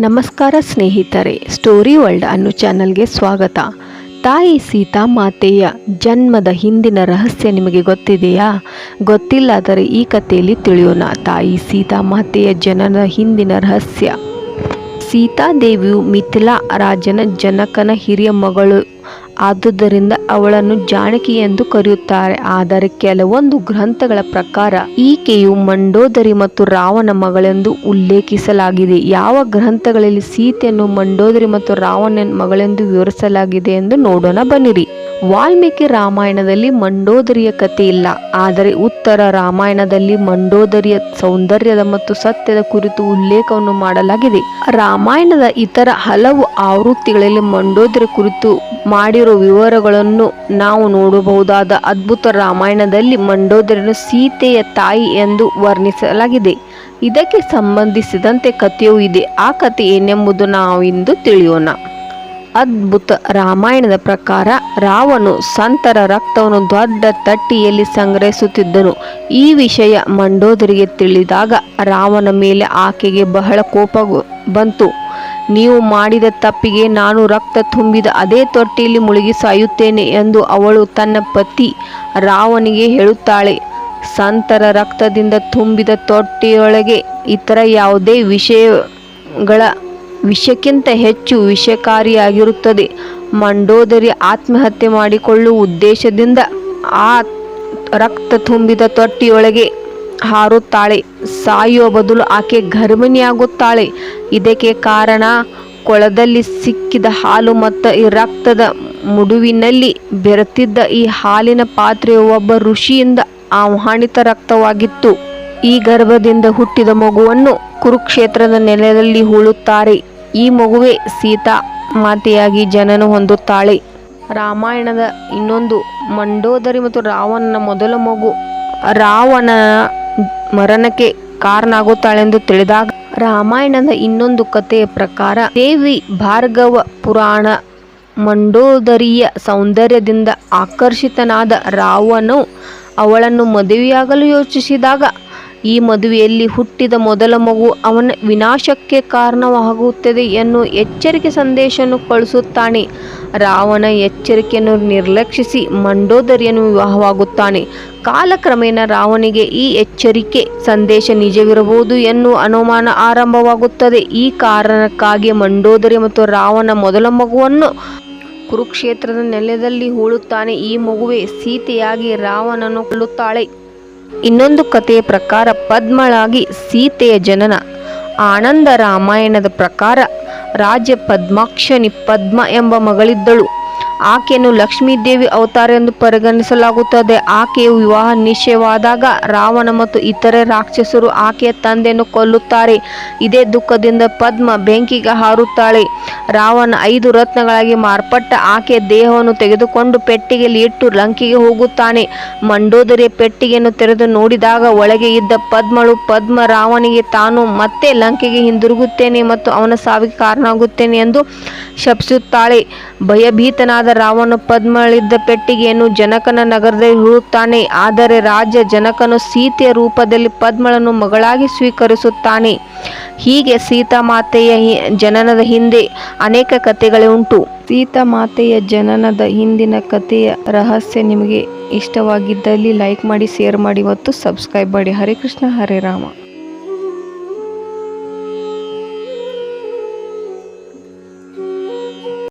ನಮಸ್ಕಾರ ಸ್ನೇಹಿತರೆ, story world ಅನ್ನೋ ಚಾನಲ್ಗೆ ಸ್ವಾಗತ. ತಾಯಿ ಸೀತಾ ಮಾತೆಯ ಜನ್ಮದ ಹಿಂದಿನ ರಹಸ್ಯ ನಿಮಗೆ ಗೊತ್ತಿದೆಯಾ? ಗೊತ್ತಿಲ್ಲಾದರೆ ಈ ಕಥೆಯಲ್ಲಿ ತಿಳಿಯೋಣ. ತಾಯಿ ಸೀತಾ ಮಾತೆಯ ಜನನ ಹಿಂದಿನ ರಹಸ್ಯ. ಸೀತಾದೇವಿಯು ಮಿಥಿಲಾ ರಾಜನ ಜನಕನ ಹಿರಿಯ ಮಗಳು ಆದುದರಿಂದ ಅವಳನ್ನು ಜಾನಕಿ ಎಂದು ಕರೆಯುತ್ತಾರೆ. ಆದರೆ ಕೆಲವೊಂದು ಗ್ರಂಥಗಳ ಪ್ರಕಾರ ಈಕೆಯು ಮಂಡೋದರಿ ಮತ್ತು ರಾವಣ ಮಗಳೆಂದು ಉಲ್ಲೇಖಿಸಲಾಗಿದೆ. ಯಾವ ಗ್ರಂಥಗಳಲ್ಲಿ ಸೀತೆಯನ್ನು ಮಂಡೋದರಿ ಮತ್ತು ರಾವಣನ ಮಗಳೆಂದು ವಿವರಿಸಲಾಗಿದೆ ಎಂದು ನೋಡೋಣ ಬನ್ನಿರಿ. ವಾಲ್ಮೀಕಿ ರಾಮಾಯಣದಲ್ಲಿ ಮಂಡೋದರಿಯ ಕಥೆ ಇಲ್ಲ. ಆದರೆ ಉತ್ತರ ರಾಮಾಯಣದಲ್ಲಿ ಮಂಡೋದರಿಯ ಸೌಂದರ್ಯದ ಮತ್ತು ಸತ್ಯದ ಕುರಿತು ಉಲ್ಲೇಖವನ್ನು ಮಾಡಲಾಗಿದೆ. ರಾಮಾಯಣದ ಇತರ ಹಲವು ಆವೃತ್ತಿಗಳಲ್ಲಿ ಮಂಡೋದರಿ ಕುರಿತು ಮಾಡಿರುವ ವಿವರಗಳನ್ನು ನಾವು ನೋಡಬಹುದಾದ ಅದ್ಭುತ ರಾಮಾಯಣದಲ್ಲಿ ಮಂಡೋದರಿಯನ್ನು ಸೀತೆಯ ತಾಯಿ ಎಂದು ವರ್ಣಿಸಲಾಗಿದೆ. ಇದಕ್ಕೆ ಸಂಬಂಧಿಸಿದಂತೆ ಕಥೆಯೂ ಇದೆ. ಆ ಕಥೆ ಏನೆಂಬುದು ನಾವಿಂದು ತಿಳಿಯೋಣ. ಅದ್ಭುತ ರಾಮಾಯಣದ ಪ್ರಕಾರ ರಾವನು ಸಂತರ ರಕ್ತವನ್ನು ದೊಡ್ಡ ತಟ್ಟಿಯಲ್ಲಿ ಸಂಗ್ರಹಿಸುತ್ತಿದ್ದನು. ಈ ವಿಷಯ ಮಂಡೋದರಿಗೆ ತಿಳಿದಾಗ ರಾವನ ಮೇಲೆ ಆಕೆಗೆ ಬಹಳ ಕೋಪ ಬಂತು. ನೀವು ಮಾಡಿದ ತಪ್ಪಿಗೆ ನಾನು ರಕ್ತ ತುಂಬಿದ ಅದೇ ತೊಟ್ಟಿಯಲ್ಲಿ ಮುಳುಗಿ ಸಾಯುತ್ತೇನೆ ಎಂದು ಅವಳು ತನ್ನ ಪತಿ ರಾವನಿಗೆ ಹೇಳುತ್ತಾಳೆ. ಸಂತರ ರಕ್ತದಿಂದ ತುಂಬಿದ ತೊಟ್ಟಿಯೊಳಗೆ ಇತರ ಯಾವುದೇ ವಿಷಯಗಳ ವಿಷಕ್ಕಿಂತ ಹೆಚ್ಚು ವಿಷಕಾರಿಯಾಗಿರುತ್ತದೆ. ಮಂಡೋದರಿ ಆತ್ಮಹತ್ಯೆ ಮಾಡಿಕೊಳ್ಳುವ ಉದ್ದೇಶದಿಂದ ಆ ರಕ್ತ ತುಂಬಿದ ತೊಟ್ಟಿಯೊಳಗೆ ಹಾರುತ್ತಾಳೆ. ಸಾಯುವ ಬದಲು ಆಕೆ ಗರ್ಭಿಣಿಯಾಗುತ್ತಾಳೆ. ಇದಕ್ಕೆ ಕಾರಣ ಕೊಳದಲ್ಲಿ ಸಿಕ್ಕಿದ ಹಾಲು ಮತ್ತು ಈ ರಕ್ತದ ಮುಡುವಿನಲ್ಲಿ ಬೆರೆತಿದ್ದ ಈ ಹಾಲಿನ ಪಾತ್ರೆಯು ಒಬ್ಬ ಋಷಿಯಿಂದ ಆಹ್ವಾನಿತ ರಕ್ತವಾಗಿತ್ತು. ಈ ಗರ್ಭದಿಂದ ಹುಟ್ಟಿದ ಮಗುವನ್ನು ಕುರುಕ್ಷೇತ್ರದ ನೆಲದಲ್ಲಿ ಹೂಳುತ್ತಾರೆ. ಈ ಮಗುವೆ ಸೀತಾ ಮಾತೆಯಾಗಿ ಜನನ ಹೊಂದುತ್ತಾಳೆ. ರಾಮಾಯಣದ ಇನ್ನೊಂದು ಮಂಡೋದರಿ ಮತ್ತು ರಾವಣನ ಮೊದಲ ಮಗು ರಾವಣ ಮರಣಕ್ಕೆ ಕಾರಣ ಆಗುತ್ತಾಳೆಂದು ತಿಳಿದಾಗ ರಾಮಾಯಣದ ಇನ್ನೊಂದು ಕಥೆಯ ಪ್ರಕಾರ ದೇವಿ ಭಾರ್ಗವ ಪುರಾಣ ಮಂಡೋದರಿಯ ಸೌಂದರ್ಯದಿಂದ ಆಕರ್ಷಿತನಾದ ರಾವನು ಅವಳನ್ನು ಮದುವೆಯಾಗಲು ಯೋಚಿಸಿದಾಗ ಈ ಮದುವೆಯಲ್ಲಿ ಹುಟ್ಟಿದ ಮೊದಲ ಮಗು ಅವನ ವಿನಾಶಕ್ಕೆ ಕಾರಣವಾಗುತ್ತದೆ ಎನ್ನುವ ಎಚ್ಚರಿಕೆ ಸಂದೇಶವನ್ನು ಕಳಿಸುತ್ತಾನೆ ರಾವಣ ಎಚ್ಚರಿಕೆಯನ್ನು ನಿರ್ಲಕ್ಷಿಸಿ ಮಂಡೋದರಿಯನ್ನು ವಿವಾಹವಾಗುತ್ತಾನೆ. ಕಾಲಕ್ರಮೇಣ ರಾವಣಿಗೆ ಈ ಎಚ್ಚರಿಕೆ ಸಂದೇಶ ನಿಜವಿರಬಹುದು ಎನ್ನುವ ಅನುಮಾನ ಆರಂಭವಾಗುತ್ತದೆ. ಈ ಕಾರಣಕ್ಕಾಗಿ ಮಂಡೋದರಿ ಮತ್ತು ರಾವಣ ಮೊದಲ ಮಗುವನ್ನು ಕುರುಕ್ಷೇತ್ರದ ನೆಲದಲ್ಲಿ ಹೂಳುತ್ತಾನೆ. ಈ ಮಗುವೆ ಸೀತೆಯಾಗಿ ರಾವಣನು ಕೊಲ್ಲುತ್ತಾಳೆ ಇನ್ನೊಂದು ಕಥೆಯ ಪ್ರಕಾರ ಪದ್ಮಳಾಗಿ ಸೀತೆಯ ಜನನ. ಆನಂದ ರಾಮಾಯಣದ ಪ್ರಕಾರ ರಾಜ್ಯ ಪದ್ಮಾಕ್ಷನಿ ಪದ್ಮ ಎಂಬ ಮಗಳಿದ್ದಳು. ಆಕೆಯನ್ನು ಲಕ್ಷ್ಮೀದೇವಿ ಅವತಾರ ಎಂದು ಪರಿಗಣಿಸಲಾಗುತ್ತದೆ. ಆಕೆಯು ವಿವಾಹ ನಿಶ್ಚಯವಾದಾಗ ರಾವಣ ಮತ್ತು ಇತರೆ ರಾಕ್ಷಸರು ಆಕೆಯ ತಂದೆಯನ್ನು ಕೊಲ್ಲುತ್ತಾರೆ. ಇದೇ ದುಃಖದಿಂದ ಪದ್ಮ ಬೆಂಕಿಗೆ ಹಾರುತ್ತಾಳೆ. ರಾವಣ ಐದು ರತ್ನಗಳಾಗಿ ಮಾರ್ಪಟ್ಟ ಆಕೆಯ ದೇಹವನ್ನು ತೆಗೆದುಕೊಂಡು ಪೆಟ್ಟಿಗೆಯಲ್ಲಿ ಇಟ್ಟು ಲಂಕೆಗೆ ಹೋಗುತ್ತಾನೆ. ಮಂಡೋದರಿಯ ಪೆಟ್ಟಿಗೆಯನ್ನು ತೆರೆದು ನೋಡಿದಾಗ ಒಳಗೆ ಇದ್ದ ಪದ್ಮಳು ಪದ್ಮ ರಾವಣಿಗೆ ತಾನು ಮತ್ತೆ ಲಂಕೆಗೆ ಹಿಂದಿರುಗುತ್ತೇನೆ ಮತ್ತು ಅವನ ಸಾವಿಗೆ ಕಾರಣ ಆಗುತ್ತೇನೆ ಎಂದು ಶಪಿಸುತ್ತಾಳೆ. ಭಯಭೀತನಾದ ರಾವಣ ಪದ್ಮಳಿದ್ದ ಪೆಟ್ಟಿಗೆಯನ್ನು ಜನಕನ ನಗರದಲ್ಲಿ ಹುಡುತ್ತಾನೆ ಆದರೆ ರಾಜ ಜನಕನು ಸೀತೆಯ ರೂಪದಲ್ಲಿ ಪದ್ಮಳನ್ನು ಮಗಳಾಗಿ ಸ್ವೀಕರಿಸುತ್ತಾನೆ. ಹೀಗೆ ಸೀತಾಮಾತೆಯ ಜನನದ ಹಿಂದೆ ಅನೇಕ ಕಥೆಗಳೇ ಉಂಟು. ಸೀತಾಮಾತೆಯ ಜನನದ ಹಿಂದಿನ ಕಥೆಯ ರಹಸ್ಯ ನಿಮಗೆ ಇಷ್ಟವಾಗಿದ್ದಲ್ಲಿ ಲೈಕ್ ಮಾಡಿ, ಶೇರ್ ಮಾಡಿ ಮತ್ತು ಸಬ್ಸ್ಕ್ರೈಬ್ ಮಾಡಿ. ಹರೇ ಕೃಷ್ಣ, ಹರೇ ರಾಮ.